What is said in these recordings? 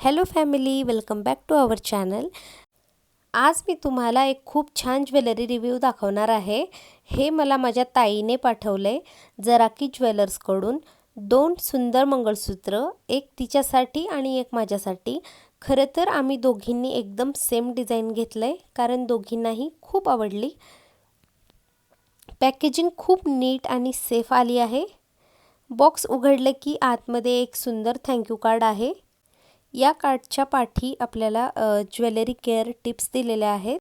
Hello family welcome back to our channel. आज मी तुम्हाला एक खूप छान ज्वेलरी रिव्ह्यू दाखवणार आहे. हे मला माझ्या ताईने पाठवलं आहे जराकी ज्वेलर्सकडून. दोन सुंदर मंगळसूत्र एक तिच्यासाठी आणि एक माझ्यासाठी. खरं तर आम्ही दोघींनी एकदम सेम डिझाईन घेतलं आहे कारण दोघींनाही खूप आवडली. पॅकेजिंग खूप नीट आणि सेफ आली आहे. बॉक्स उघडलं की आतमध्ये एक सुंदर थँक्यू कार्ड आहे. या कार्डच्या पाठी आपल्याला ज्वेलरी केअर टिप्स दिलेल्या आहेत.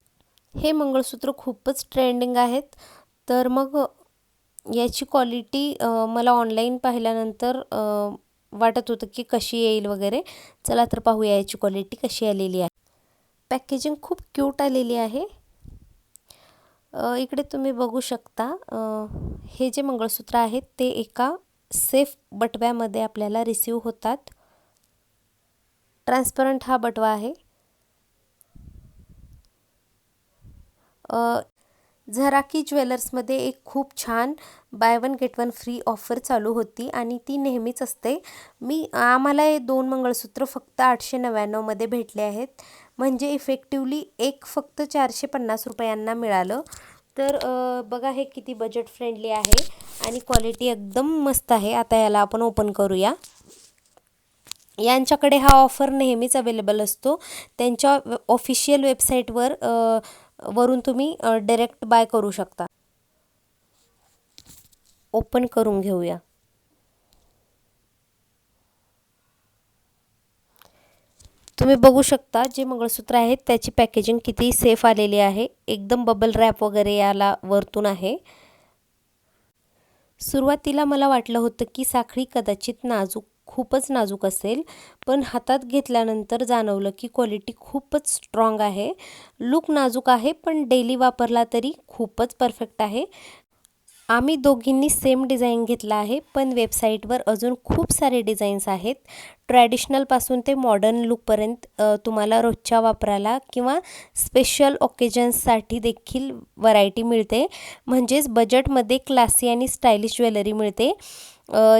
हे मंगळसूत्र खूपच ट्रेंडिंग आहेत. तर मग याची क्वालिटी मला ऑनलाईन पाहिल्यानंतर वाटत होतं की कशी येईल वगैरे. चला तर पाहूया याची क्वालिटी कशी आलेली आहे. पॅकेजिंग खूप क्यूट आलेली आहे. इकडे तुम्ही बघू शकता हे जे मंगळसूत्र आहेत ते एका सेफ बटव्यामध्ये आपल्याला रिसीव होतात. ट्रान्सपरंट हा बटवा आहे. झराकी ज्वेलर्समध्ये एक खूप छान buy one get one free offer चालू होती आणि ती नेहमीच असते. मी आम्हाला हे दोन मंगळसूत्र फक्त आठशे नव्याण्णवमध्ये भेटले आहेत. म्हणजे इफेक्टिवली एक फक्त चारशे पन्नास रुपयांना मिळालं. तर बघा हे किती बजेट फ्रेंडली आहे आणि क्वालिटी एकदम मस्त आहे. आता याला आपण ओपन करूया. यांच्याकडे हा ऑफर नेहमीच अवेलेबल असतो. त्यांच्या ऑफिशियल वेबसाईटवर वरून तुम्ही डायरेक्ट बाय करू शकता. ओपन करून घेऊया. तुम्ही बघू शकता जे मंगळसूत्र आहेत त्याची पॅकेजिंग किती सेफ आलेली आहे. एकदम बबल रॅप वगैरे याला वरतून आहे. सुरुवातीला मला वाटलं होतं की साखळी कदाचित नाजूक खूपच नाजूक असेल पण हातात घेतल्यानंतर जाणवलं की क्वालिटी खूपच स्ट्रॉंग आहे. लुक नाजूक आहे पण डेली वापरला तरी खूपच परफेक्ट आहे. आम्ही दोघींनी सेम डिझाईन घेतला आहे पण वेबसाईटवर अजून खूप सारे डिझाईन्स आहेत. ट्रॅडिशनलपासून ते मॉडर्न लुकपर्यंत तुम्हाला रोजच्या वापराला किंवा स्पेशल ओकेजन्ससाठी देखील व्हरायटी मिळते. म्हणजेच बजेटमध्ये क्लासी आणि स्टायलिश ज्वेलरी मिळते.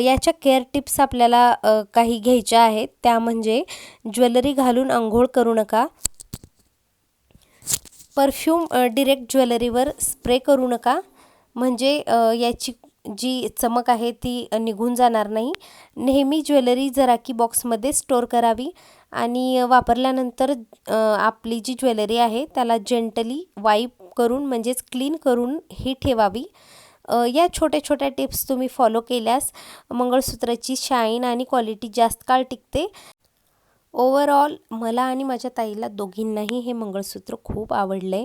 याच्या केअर टिप्स आपल्याला काही घ्यायच्या आहेत त्या म्हणजे ज्वेलरी घालून आंघोळ करू नका. परफ्यूम डिरेक्ट ज्वेलरीवर स्प्रे करू नका. म्हणजे याची जी चमक आहे ती निघून जाणार नाही. नेहमी ज्वेलरी जरा की बॉक्समध्ये स्टोर करावी आणि वापरल्यानंतर आपली जी ज्वेलरी आहे त्याला जेंटली वाईप करून म्हणजेच क्लीन करून ही ठेवावी. या छोट्या छोट्या टिप्स तुम्ही फॉलो केल्यास मंगळसूत्राची शाईन आणि क्वालिटी जास्त काळ टिकते. ओवरऑल मला आणि माझ्या ताईला दोघींनाही हे मंगळसूत्र खूप आवडले.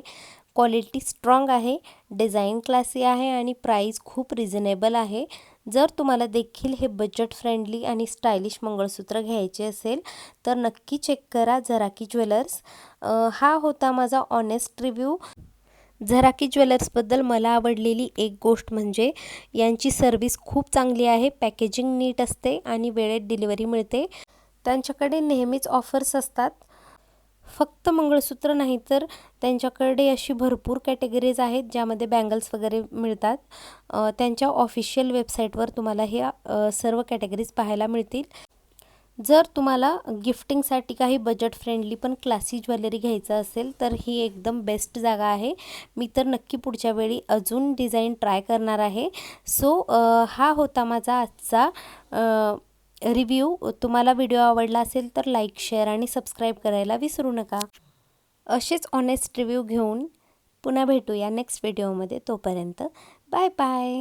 क्वालिटी स्ट्राँग आहे डिझाईन क्लासी आहे आणि प्राईस खूप रिझनेबल आहे. जर तुम्हाला देखील हे बजेट फ्रेंडली आणि स्टायलिश मंगळसूत्र घ्यायचे असेल तर नक्की चेक करा झराकी ज्वेलर्स. हा होता माझा ऑनेस्ट रिव्ह्यू झराकी ज्वेलर्सबद्दल मला आवडलेली एक गोष्ट म्हणजे यांची सर्विस खूप चांगली आहे पॅकेजिंग नीट असते आणि वेळेत डिलिव्हरी मिळते. त्यांच्याकडे नेहमीच ऑफर्स असतात. फक्त मंगळसूत्र नाही तर त्यांच्याकडे अशी भरपूर कॅटेगरीज आहेत ज्यामध्ये बँगल्स वगैरे मिळतात. त्यांच्या ऑफिशियल वेबसाईटवर तुम्हाला हे सर्व कॅटेगरीज पाहायला मिळतील. जर तुम्हाला गिफ्टिंगसाठी काही बजेट फ्रेंडली पण क्लासी ज्वेलरी घ्यायचं असेल तर ही एकदम बेस्ट जागा आहे. मी तर नक्की पुढच्या वेळी अजून डिझाईन ट्राय करणार आहे. सो हा होता माझा आजचा रिव्ह्यू तुम्हाला व्हिडिओ आवडला असेल तर लाईक शेअर आणि सबस्क्राईब करायला विसरू नका. असेच ऑनेस्ट रिव्ह्यू घेऊन पुन्हा भेटूया नेक्स्ट व्हिडिओमध्ये तोपर्यंत बाय बाय